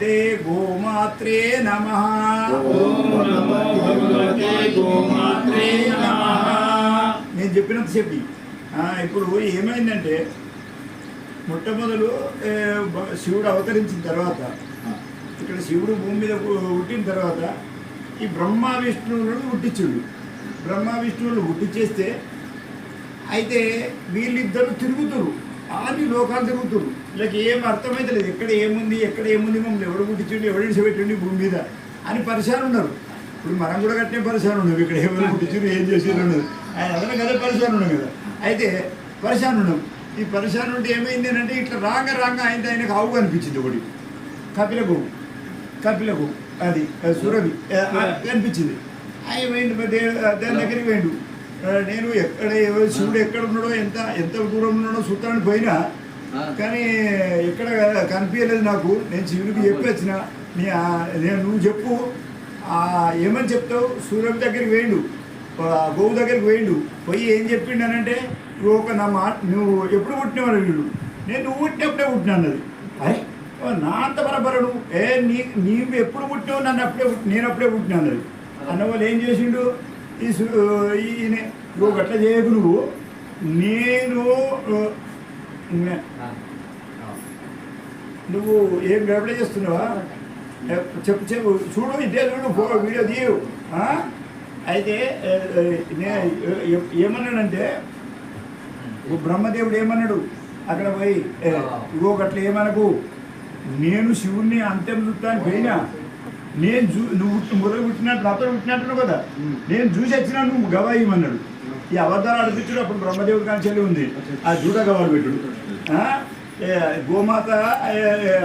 భగవతే గోమాత్రే నమః ఓం నమో భగవతే గోమాత్రే నమః నేను చెప్పినంత చెప్పి ఆ, ఇప్పుడు ఏమైందంటే మొట్టమొదలు ఏ, శివుడు అవతరించిన తర్వాత ఇక్కడ శివుడు భూమి మీద పు- పుట్టిన తర్వాత ఈ బ్రహ్మ విష్ణువులను పుట్టించుడు. బ్రహ్మ విష్ణువులు పుట్టించేస్తే అయితే వీళ్ళిద్దరు తిరుగుతురు. ఆది లోకాలు తిరుగుతురు. వీళ్ళకి ఏం అర్థమైతే లేదు. ఎక్కడ ఏముంది ఎక్కడ ఏముంది మమ్మల్ని ఎవడు పుట్టించండి ఎవడు విడిచిపెట్టండి భూమి మీద అని పరిశాన్ ఉన్నారు. ఇప్పుడు మనం కూడా కట్టిన పరిశాన్ ఉన్నాం. ఇక్కడ ఎవరు పుట్టించారు ఏం చేసారు ఉన్నది ఆయన అదన కదా పరిశాన్ ఉన్నాం కదా. అయితే పరిశాన్ ఉన్నాం ఈ పరిశాన్ ఉంటే ఏమైంది అంటే ఇట్లా రాంగ రాంగ ఆయన ఆయనకు ఆవు కనిపించింది ఒకటి. కపిల గోవు. కపిల గోవు. అది ఆ సురభి కనిపించింది. ఆయన వేయండి దాని దగ్గరికి పోయిండు? నేను ఎక్కడ శివుడు ఎక్కడ ఉన్నాడో ఎంత ఎంత దూరం ఉన్నాడో చూస్తానని పోయినా కానీ ఎక్కడ కనిపించలేదు నాకు. నేను శివుడికి చెప్పి వచ్చిన. నీ నేను నువ్వు చెప్పు. ఏమని చెప్తావు? సూర్యుడి దగ్గరికి వేయండు గోవు దగ్గరికి వేయండు పోయి ఏం చెప్పిండు అని అంటే నువ్వు ఒక నా మాట నువ్వు ఎప్పుడు పుట్టినవాడు వీడు నేను నువ్వు పుట్టినప్పుడే పుట్టినా అన్నది. అరే నా అంత బరబరడు. ఏ నీ నీవు ఎప్పుడు పుట్టినావు? నన్ను అప్పుడే నేను అప్పుడే పుట్టినా అన్నది. అన్న వాళ్ళు ఏం చేసిండు? ఈ ఈయన నువ్వు గట్ల చేయకు నువ్వు. నేను నువ్వు ఏం గడపడే చేస్తున్నావా? చెప్పు చెప్పు. చూడు ఇదే చూడు వీడియో తీయు. ఆ? అయితే ఏ, ఏ, నే ఏ- ఏమన్నాడంటే ఓ బ్రహ్మదేవుడు ఏమన్నాడు? అక్కడ పోయి ఇగో గట్ల ఏమనకు? నేను శివుణ్ణి అంత్యం చూస్తాను పోయినా. నేను చూ నువ్వు మొదలు పుట్టినట్టు నాతో పుట్టినట్టు కదా. నేను చూసి వచ్చినా నువ్వు గవా ఇవ్వమన్నాడు ఈ అబద్ధాలు అడిపించుడు అప్పుడు బ్రహ్మదేవుడి కానీ చెల్లి ఉంది. ఆ జూట గవాలు పెట్టుడు. గోమాత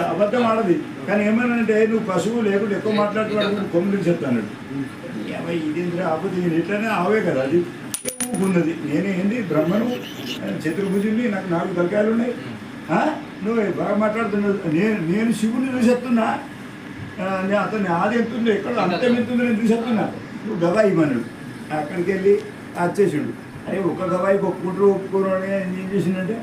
అబద్ధం ఆడది. కానీ ఏమన్నాడంటే నువ్వు పశువు లేకుండా ఎక్కువ మాట్లాడుతున్నాడు కొమ్ములు చెప్తాడు ఇదేంద్ర ఆపది నేను ఇట్లనే ఆవే కదా అది ఊకున్నది నేనే ఏంది బ్రహ్మను చతుర్భుజుని నాకు నాలుగు తలకాయలు ఉన్నాయి. ఆ? నువ్వు బాగా మాట్లాడుతున్నావు. నేను నేను శివుని చూసేస్తున్నా అతన్ని ఆది ఎంతుందో ఎక్కడ అంతం ఎంతుందో నేను చూసేస్తున్నా నువ్వు గవాయి ఇవ్వన్నాడు అక్కడికి వెళ్ళి వచ్చేసిండు అరే ఒక గవాయికి ఒప్పుకుంటారు ఒప్పుకోరు అని ఏం చేసిండంటే